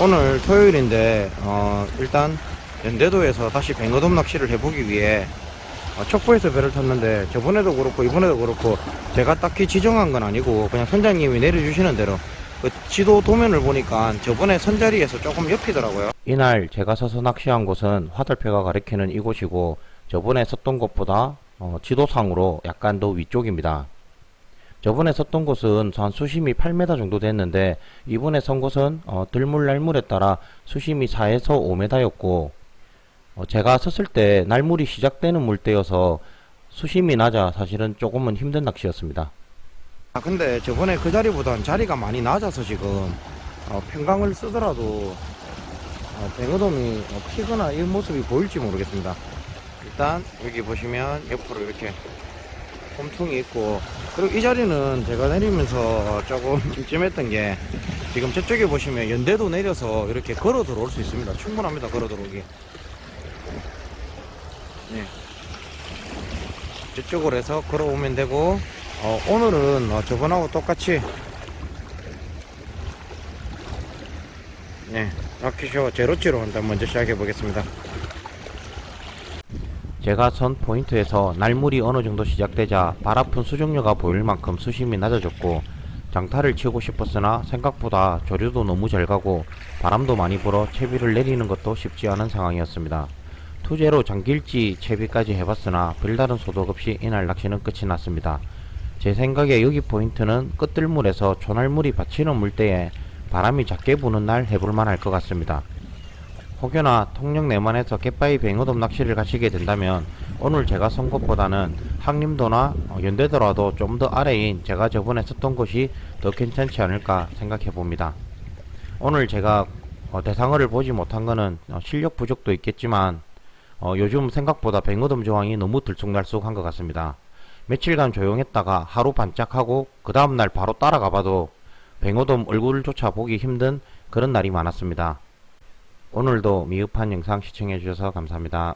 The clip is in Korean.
오늘 토요일인데 어, 일단 연대도에서 다시 뱅어돔 낚시를 해보기 위해 어, 척부에서 배를 탔는데 저번에도 그렇고 이번에도 그렇고 제가 딱히 지정한 건 아니고 그냥 선장님이 내려주시는 대로 그 지도 도면을 보니까 저번에 선자리에서 조금 옆이더라고요. 이날 제가 서서 낚시한 곳은 화살표가 가리키는 이곳이고 저번에 섰던 곳보다 어, 지도상으로 약간 더 위쪽입니다. 저번에 섰던 곳은 한 수심이 8m 정도 됐는데 이번에 선 곳은 어, 들물 날물에 따라 수심이 4에서 5m였고 어, 제가 섰을 때 날물이 시작되는 물때여서 수심이 낮아 사실은 조금은 힘든 낚시였습니다. 아 근데 저번에 그 자리보단 자리가 많이 낮아서 지금 어, 평강을 쓰더라도 어, 뱅어돔이 어, 피거나 이 모습이 보일지 모르겠습니다. 일단 여기 보시면 옆으로 이렇게 홈퉁이 있고 그리고 이 자리는 제가 내리면서 조금 찜찜했던 게 지금 저쪽에 보시면 연대도 내려서 이렇게 걸어 들어올 수 있습니다. 충분합니다. 걸어 들어오기. 네. 저쪽으로 해서 걸어오면 되고 어, 오늘은 어, 저번하고 똑같이 네, 낚시쇼 제로치로 일단 먼저 시작해 보겠습니다. 제가 선 포인트에서 날물이 어느 정도 시작되자 발 아픈 수정료가 보일 만큼 수심이 낮아졌고 장타를 치고 싶었으나 생각보다 조류도 너무 잘 가고 바람도 많이 불어 채비를 내리는 것도 쉽지 않은 상황이었습니다. 투제로 장길지 채비까지 해봤으나 별다른 소득 없이 이날 낚시는 끝이 났습니다. 제 생각에 여기 포인트는 끝들물에서 조날물이 받치는 물때에 바람이 작게 부는 날 해볼만 할 것 같습니다. 혹여나 통영 내만에서 갯바위 뱅어돔 낚시를 가시게 된다면 오늘 제가 선 곳보다는 항림도나 어, 연대도라도 좀 더 아래인 제가 저번에 썼던 곳이 더 괜찮지 않을까 생각해 봅니다. 오늘 제가 어, 대상어를 보지 못한 거는 어, 실력 부족도 있겠지만 어, 요즘 생각보다 뱅어돔 조항이 너무 들쑥날쑥한 것 같습니다. 며칠간 조용했다가 하루 반짝하고 그 다음날 바로 따라가 봐도 뱅어돔 얼굴조차 보기 힘든 그런 날이 많았습니다. 오늘도 미흡한 영상 시청해 주셔서 감사합니다.